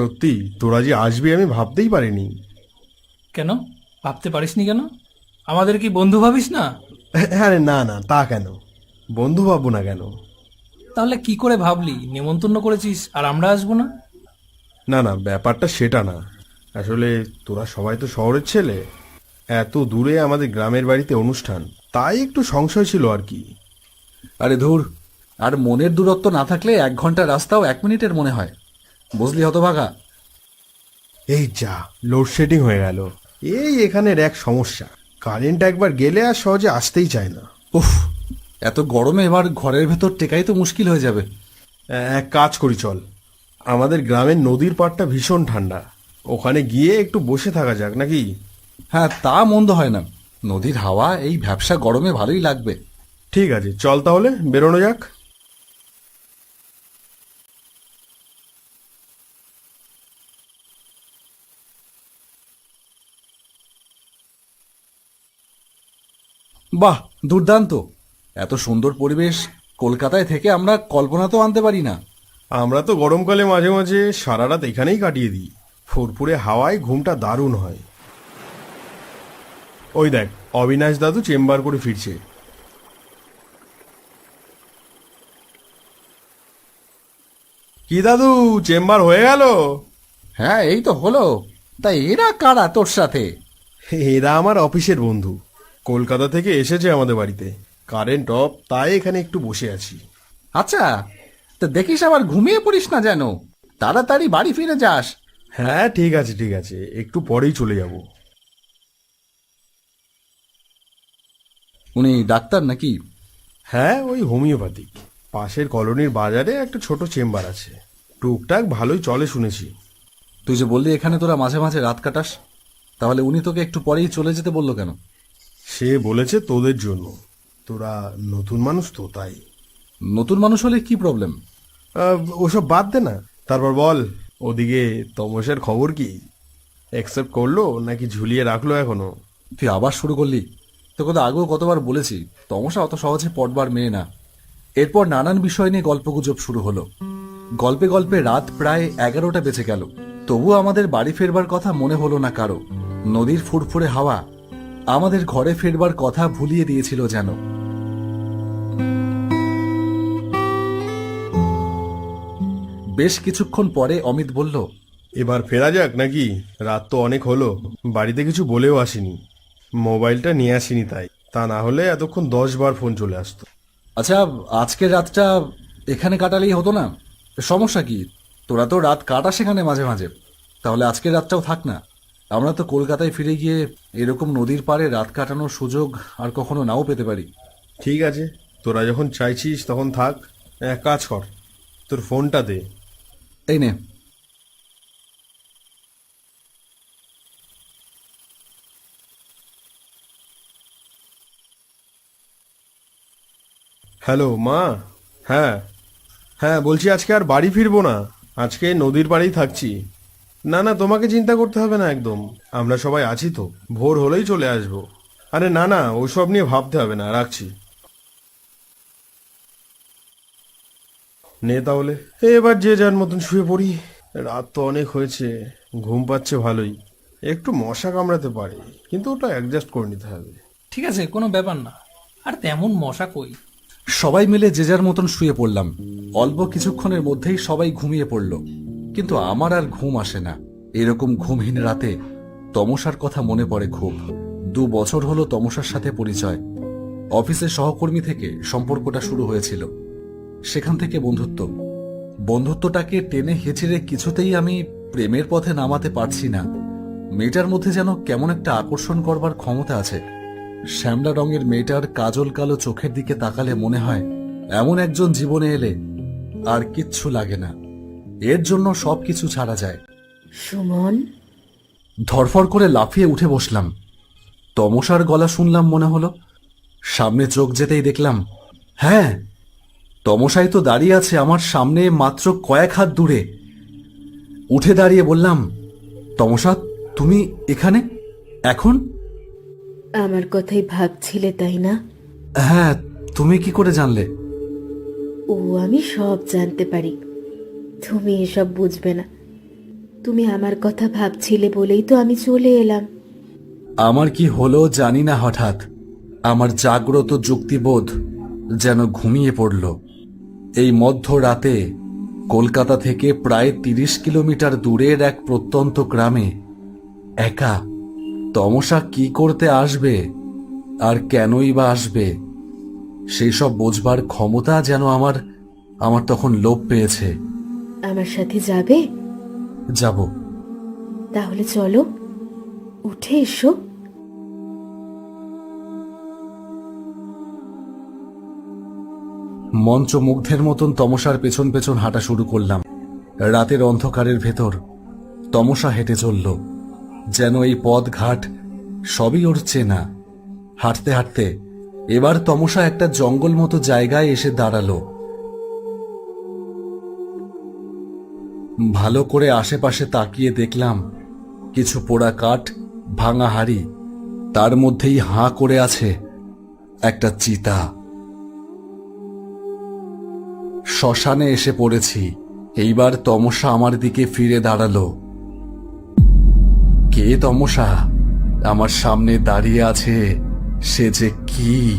সত্যি? তোরা যে আসবি আমি ভাবতেই পারিনি। কেন? ভাবতে পারিসনি কেন? আমাদের কি বন্ধু ভাবিস না? আরে না না তা কেন? বন্ধু ভাববো না কেন? তাহলে কি করে ভাবলি? নেমন্তন্ন করেছিস আর আমরা আসব না? না না ব্যাপারটা সেটা না। আসলে তোরা সবাই তো শহরের ছেলে। এত দূরে আমাদের গ্রামের বাড়িতে অনুষ্ঠান তাই একটু সংশয় ছিল আর কি। আরে ধুর আর মনের দূরত্ব না থাকলে এক ঘণ্টা রাস্তাও এক মিনিটের মনে হয়। বুঝলি হতভাগা? এই যা লোডশেডিং হয়ে গেল। এই এখানের এক সমস্যা। কারেন্ট একবার গেলে আর সহজে আসতেই চায় না। উফ এত গরমে এবার ঘরের ভেতর টেকাই তো মুশকিল হয়ে যাবে। এক কাজ করি চল। আমাদের গ্রামের নদীর পাড়টা ভীষণ ঠান্ডা। ওখানে গিয়ে একটু বসে থাকা যাক নাকি? হ্যাঁ তা মন্দ হয় না। নদীর হাওয়া এই ভ্যাবসা গরমে ভালোই লাগবে। ঠিক আছে চল তাহলে বেরোনো যাক। বাহ দুর্দান্ত। এত সুন্দর পরিবেশ কলকাতায় থেকে আমরা কল্পনা তো আনতে পারি না। আমরা তো গরমকালে মাঝে মাঝে সারা রাত এখানেই কাটিয়ে দিই। ফুরফুরে হাওয়ায় ঘুমটা দারুণ হয়। ওই দেখ অবিনাশ দাদু চেম্বার করে ফিরছে। কি দাদু চেম্বার হয়ে গেল? হ্যাঁ এই তো হলো। তা এরা কারা তোর সাথে? এরা আমার অফিসের বন্ধু। কলকাতা থেকে এসেছে আমাদের বাড়িতে। কারেন্ট অফ তাই এখানে একটু বসে আছি। আচ্ছা তা দেখিস আবার ঘুমিয়ে পড়িস না যেন। তাড়াতাড়ি বাড়ি ফিরে যাস। হ্যাঁ ঠিক আছে ঠিক আছে। একটু পরেই চলে যাব। উনি ডাক্তার নাকি? হ্যাঁ ওই হোমিওপ্যাথিক। পাশের কলোনির বাজারে একটা ছোট চেম্বার আছে। টুকটাক ভালোই চলে শুনেছি। তুই যে বললি এখানে তোরা মাঝে মাঝে রাত কাটাস তাহলে উনি তোকে একটু পরেই চলে যেতে বলল কেন? সে বলেছে তোদের জন্য। তোরা নতুন মানুষ তো তাই। নতুন মানুষ হলে কি প্রবলেম আহ, ওসব বাদ দে না। তারপর বল ওদিকে তমসের খবর কি? অ্যাকসেপ্ট করল নাকি ঝুলিয়ে রাখল এখনও? তুই আবার শুরু করলি? তোকে তো আগেও কতবার বলেছি তমসা অত সহজে পটবার মেয়ে না। এরপর নানান বিষয় নিয়ে গল্পগুজব শুরু হলো। গল্পে গল্পে রাত প্রায় এগারোটা বেঁচে গেল। তবু আমাদের বাড়ি ফেরবার কথা মনে হলো না কারও। নদীর ফুরফুরে হাওয়া আমাদের ঘরে ফেরবার কথা ভুলিয়ে দিয়েছিল যেন। বেশ কিছুক্ষণ পরে অমিত বলল এবার ফেরা যাক নাকি? রাত তো অনেক হলো বাড়িতে কিছু বলেও আসিনি। মোবাইলটা নিয়ে আসিনি তাই তা না হলে এতক্ষণ দশ বার ফোন চলে আসতো। আচ্ছা আজকের রাতটা এখানে কাটালেই হতো না? সমস্যা কি? তোরা তো রাত কাটা সেখানে মাঝে মাঝে। তাহলে আজকের রাতটাও থাক না। আমরা তো কলকাতায় ফিরে গিয়ে এরকম নদীর পাড়ে রাত কাটানোর সুযোগ আর কখনো নাও পেতে পারি। ঠিক আছে। তোরা যখন চাইছিস তখন থাক। এক কাজ কর। তোর ফোনটা দে। এই নে। হ্যালো মা। হ্যাঁ। হ্যাঁ বলছি আজকে আর বাড়ি ফিরবো না। আজকে নদীর পাড়েই থাকছি। না না তোমাকে চিন্তা করতে হবে না একদম। আমরা সবাই আছি তো। ভোর হলেই চলে আসব। আরে না না ওসব নিয়ে ভাবতে হবে না রাখছি। নে তাহলে। এবার যে যার মতন শুয়ে পড়ি। রাত তো অনেক হয়েছে। ঘুম পাচ্ছে ভালোই। একটু মশা কামড়াতে পারে কিন্তু ওটা অ্যাডজাস্ট করে নিতে হবে। ঠিক আছে কোনো ব্যাপার না। আর তেমন মশা কই? সবাই মিলে যে যার মতন শুয়ে পড়লাম। অল্প কিছুক্ষণের মধ্যেই সবাই ঘুমিয়ে পড়ল। কিন্তু আমার আর ঘুম আসে না। এরকম ঘুমহীন রাতে তমসার কথা মনে পড়ে খুব। দু বছর হলো তমসার সাথে পরিচয়। অফিসের সহকর্মী থেকে সম্পর্কটা শুরু হয়েছিল। সেখান থেকে বন্ধুত্ব। বন্ধুত্বটাকে টেনে হেঁচড়ে কিছুতেই আমি প্রেমের পথে নামাতে পারছি না। মেয়েটার মধ্যে যেন কেমন একটা আকর্ষণ করবার ক্ষমতা আছে। শ্যামলা রঙের মেয়েটার কাজল কালো চোখের দিকে তাকালে মনে হয়, এমন একজন জীবনে এলে আর কিচ্ছু লাগে না। এর জন্য সবকিছু ছাড়া যায়। সুমন? ধরফর করে লাফিয়ে উঠে বসলাম। তমসার গলা শুনলাম মনে হলো। সামনে চোখ যেতেই দেখলাম হ্যাঁ তমসাই তো দাঁড়িয়ে আছে আমার সামনে মাত্র কয়েক হাত দূরে। উঠে দাঁড়িয়ে বললাম তমসা তুমি এখানে? এখন? আমার কথাই ভাবছিলে তাই না? হ্যাঁ তুমি কি করে জানলে? ও আমি সব জানতে পারি। তুমি এসব বুঝবে না। তুমি আমার কথা ভাবছিলে বলেই তো আমি চলে এলাম। আমার কি হলো জানি না হঠাৎ। আমার জাগ্রত যুক্তিবোধ যেন ঘুমিয়ে পড়ল। এই মধ্য রাতে কলকাতা থেকে প্রায় তিরিশ কিলোমিটার দূরের এক প্রত্যন্ত গ্রামে একা তমসা কি করতে আসবে আর কেনই বা আসবে সেই সব বোঝবার ক্ষমতা যেন আমার আমার তখন লোভ পেয়েছে। আমার সাথে যাবে? যাব। তাহলে চলো উঠে এসো। মন্ত্রমুগ্ধের মতন তমসার পেছন পেছন হাঁটা শুরু করলাম। রাতের অন্ধকারের ভেতর তমসা হেঁটে চলল। যেন এই পথ ঘাট সবই ওর চেনা। হাঁটতে হাঁটতে এবার তমসা একটা জঙ্গল মতো জায়গায় এসে দাঁড়াল। ভালো করে আশেপাশে তাকিয়ে দেখলাম কিছু পোড়া কাঠ ভাঙা হাড়ি, তার মধ্যেই হাঁ করে আছে একটা চিতা। শ্মশানে এসে পড়েছি, এইবার তমসা আমার দিকে ফিরে দাঁড়াল। কে তমসা? আমার সামনে দাঁড়িয়ে আছে, সে যে কি?